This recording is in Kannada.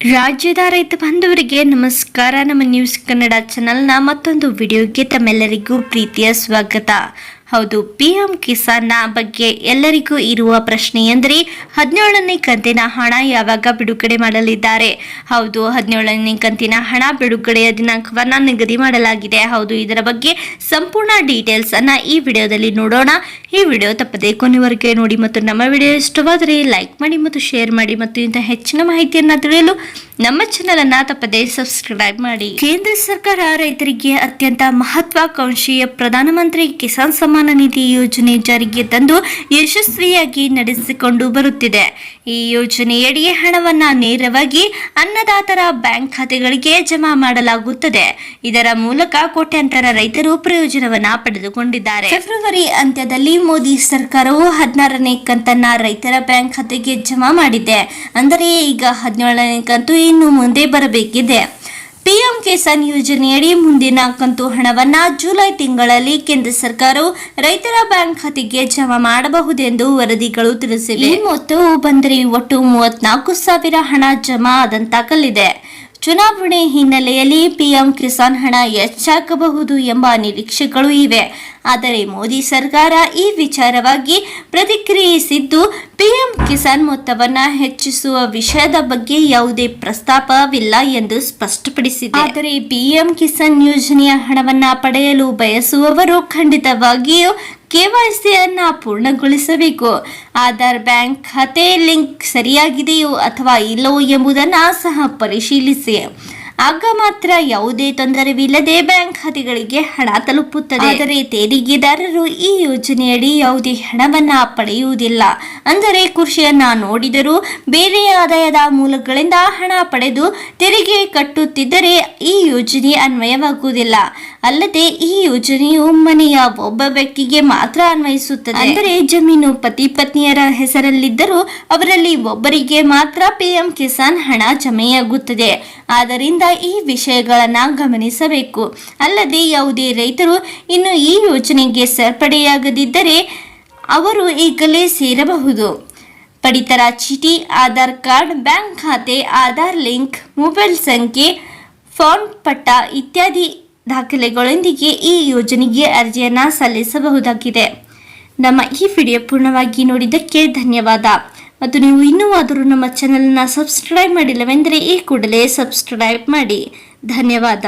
ರಾಜ್ಯದ ರೈತ ಬಾಂಧವರಿಗೆ ನಮಸ್ಕಾರ. ನಮ್ಮ ನ್ಯೂಸ್ ಕನ್ನಡ ಚಾನೆಲ್ನ ಮತ್ತೊಂದು ವಿಡಿಯೋಗೆ ತಮ್ಮೆಲ್ಲರಿಗೂ ಪ್ರೀತಿಯ ಸ್ವಾಗತ. ಹೌದು ಪಿ ಎಂ ಕಿಸಾನ್ನ ಬಗ್ಗೆ ಎಲ್ಲರಿಗೂ ಇರುವ ಪ್ರಶ್ನೆ ಎಂದರೆ, ಹದಿನೇಳನೇ ಕಂತಿನ ಹಣ ಯಾವಾಗ ಬಿಡುಗಡೆ ಮಾಡಲಿದ್ದಾರೆ? ಹೌದು, ಹದಿನೇಳನೇ ಕಂತಿನ ಹಣ ಬಿಡುಗಡೆಯ ದಿನಾಂಕವನ್ನು ನಿಗದಿ ಮಾಡಲಾಗಿದೆ. ಹೌದು, ಇದರ ಬಗ್ಗೆ ಸಂಪೂರ್ಣ ಡೀಟೇಲ್ಸ್ ಅನ್ನ ಈ ವಿಡಿಯೋದಲ್ಲಿ ನೋಡೋಣ. ಈ ವಿಡಿಯೋ ತಪ್ಪದೆ ಕೊನೆವರೆಗೆ ನೋಡಿ ಮತ್ತು ನಮ್ಮ ವಿಡಿಯೋ ಇಷ್ಟವಾದರೆ ಲೈಕ್ ಮಾಡಿ ಮತ್ತು ಶೇರ್ ಮಾಡಿ ಮತ್ತು ಇಂಥ ಹೆಚ್ಚಿನ ಮಾಹಿತಿಯನ್ನು ತಿಳಿಯಲು ನಮ್ಮ ಚಾನೆಲ್ ಅನ್ನ ತಪ್ಪದೆ ಸಬ್ಸ್ಕ್ರೈಬ್ ಮಾಡಿ. ಕೇಂದ್ರ ಸರ್ಕಾರ ರೈತರಿಗೆ ಅತ್ಯಂತ ಮಹತ್ವಾಕಾಂಕ್ಷೆಯ ಪ್ರಧಾನಮಂತ್ರಿ ಕಿಸಾನ್ ಸಮ್ಮಾನ ನಿಧಿ ಯೋಜನೆ ಜಾರಿಗೆ ತಂದು ಯಶಸ್ವಿಯಾಗಿ ನಡೆಸಿಕೊಂಡು ಬರುತ್ತಿದೆ. ಈ ಯೋಜನೆಯಡಿ ಹಣವನ್ನ ನೇರವಾಗಿ ಅನ್ನದಾತರ ಬ್ಯಾಂಕ್ ಖಾತೆಗಳಿಗೆ ಜಮಾ ಮಾಡಲಾಗುತ್ತದೆ. ಇದರ ಮೂಲಕ ಕೋಟ್ಯಾಂತರ ರೈತರು ಪ್ರಯೋಜನವನ್ನ ಪಡೆದುಕೊಂಡಿದ್ದಾರೆ. ಫೆಬ್ರವರಿ ಅಂತ್ಯದಲ್ಲಿ ಮೋದಿ ಸರ್ಕಾರವು ಹದಿನಾರನೇ ಕಂತನ್ನ ರೈತರ ಬ್ಯಾಂಕ್ ಖಾತೆಗೆ ಜಮಾ ಮಾಡಿದೆ. ಅಂದರೆ ಈಗ ಹದಿನೇಳನೇ ಕಂತು ಇನ್ನು ಮುಂದೆ ಬರಬೇಕಿದೆ. ಪಿಎಂ ಕಿಸಾನ್ ಯೋಜನೆಯಡಿ ಮುಂದಿನ ಕಂತು ಹಣವನ್ನು ಜುಲೈ ತಿಂಗಳಲ್ಲಿ ಕೇಂದ್ರ ಸರ್ಕಾರವು ರೈತರ ಬ್ಯಾಂಕ್ ಖಾತೆಗೆ ಜಮಾ ಮಾಡಬಹುದೆಂದು ವರದಿಗಳು ತಿಳಿಸಿವೆ. ಈ ಮೊತ್ತವು ಬಂದರೆ ಒಟ್ಟು ಮೂವತ್ನಾಲ್ಕು ಸಾವಿರ ಹಣ ಜಮಾ ಆದಂತಾಗಲಿದೆ. ಚುನಾವಣೆ ಹಿನ್ನೆಲೆಯಲ್ಲಿ ಪಿಎಂ ಕಿಸಾನ್ ಹಣ ಹೆಚ್ಚಾಗಬಹುದು ಎಂಬ ನಿರೀಕ್ಷೆಗಳು ಇವೆ. ಆದರೆ ಮೋದಿ ಸರ್ಕಾರ ಈ ವಿಚಾರವಾಗಿ ಪ್ರತಿಕ್ರಿಯಿಸಿದ್ದು, ಪಿಎಂ ಕಿಸಾನ್ ಮೊತ್ತವನ್ನ ಹೆಚ್ಚಿಸುವ ವಿಷಯದ ಬಗ್ಗೆ ಯಾವುದೇ ಪ್ರಸ್ತಾಪವಿಲ್ಲ ಎಂದು ಸ್ಪಷ್ಟಪಡಿಸಿದೆ. ಆದರೆ ಪಿಎಂ ಕಿಸಾನ್ ಯೋಜನೆಯ ಹಣವನ್ನ ಪಡೆಯಲು ಬಯಸುವವರು ಖಂಡಿತವಾಗಿಯೂ ಕೆವೈಸಿಯನ್ನ ಪೂರ್ಣಗೊಳಿಸಬೇಕು. ಆಧಾರ್ ಬ್ಯಾಂಕ್ ಖಾತೆ ಲಿಂಕ್ ಸರಿಯಾಗಿದೆಯೋ ಅಥವಾ ಇಲ್ಲವೋ ಎಂಬುದನ್ನು ಸಹ ಪರಿಶೀಲಿಸಿ. ಆಗ ಮಾತ್ರ ಯಾವುದೇ ತೊಂದರೆವಿಲ್ಲದೆ ಬ್ಯಾಂಕ್ ಖಾತೆಗಳಿಗೆ ಹಣ ತಲುಪುತ್ತದೆ. ಆದರೆ ತೆರಿಗೆದಾರರು ಈ ಯೋಜನೆಯಡಿ ಯಾವುದೇ ಹಣವನ್ನ ಪಡೆಯುವುದಿಲ್ಲ. ಅಂದರೆ ಕೃಷಿಯನ್ನ ನೋಡಿದರೂ ಬೇರೆ ಆದಾಯದ ಮೂಲಗಳಿಂದ ಹಣ ಪಡೆದು ತೆರಿಗೆ ಕಟ್ಟುತ್ತಿದ್ದರೆ ಈ ಯೋಜನೆ ಅನ್ವಯವಾಗುವುದಿಲ್ಲ. ಅಲ್ಲದೆ ಈ ಯೋಜನೆಯು ಮನೆಯ ಒಬ್ಬ ವ್ಯಕ್ತಿಗೆ ಮಾತ್ರ ಅನ್ವಯಿಸುತ್ತದೆ. ಅಂದರೆ ಜಮೀನು ಪತಿ ಪತ್ನಿಯರ ಹೆಸರಲ್ಲಿದ್ದರೂ ಅವರಲ್ಲಿ ಒಬ್ಬರಿಗೆ ಮಾತ್ರ ಪಿಎಂ ಕಿಸಾನ್ ಹಣ ಜಮೆಯಾಗುತ್ತದೆ. ಆದ್ದರಿಂದ ಈ ವಿಷಯಗಳನ್ನು ಗಮನಿಸಬೇಕು. ಅಲ್ಲದೆ ಯಾವುದೇ ರೈತರು ಇನ್ನು ಈ ಯೋಜನೆಗೆ ಸೇರ್ಪಡೆಯಾಗದಿದ್ದರೆ ಅವರು ಈಗಲೇ ಸೇರಬಹುದು. ಪಡಿತರ ಚೀಟಿ, ಆಧಾರ್ ಕಾರ್ಡ್, ಬ್ಯಾಂಕ್ ಖಾತೆ, ಆಧಾರ್ ಲಿಂಕ್, ಮೊಬೈಲ್ ಸಂಖ್ಯೆ ಫೋನ್ ಪಟ್ಟ ಇತ್ಯಾದಿ ದಾಖಲೆಗಳೊಂದಿಗೆ ಈ ಯೋಜನೆಗೆ ಅರ್ಜಿಯನ್ನು ಸಲ್ಲಿಸಬಹುದಾಗಿದೆ. ನಮ್ಮ ಈ ವಿಡಿಯೋ ಪೂರ್ಣವಾಗಿ ನೋಡಿದ್ದಕ್ಕೆ ಧನ್ಯವಾದ. ಮತ್ತು ನೀವು ಇನ್ನೂ ಆದರೂ ನಮ್ಮ ಚಾನೆಲ್ನ ಸಬ್ಸ್ಕ್ರೈಬ್ ಮಾಡಿಲ್ಲವೆಂದರೆ ಈ ಕೂಡಲೇ ಸಬ್ಸ್ಕ್ರೈಬ್ ಮಾಡಿ. ಧನ್ಯವಾದ.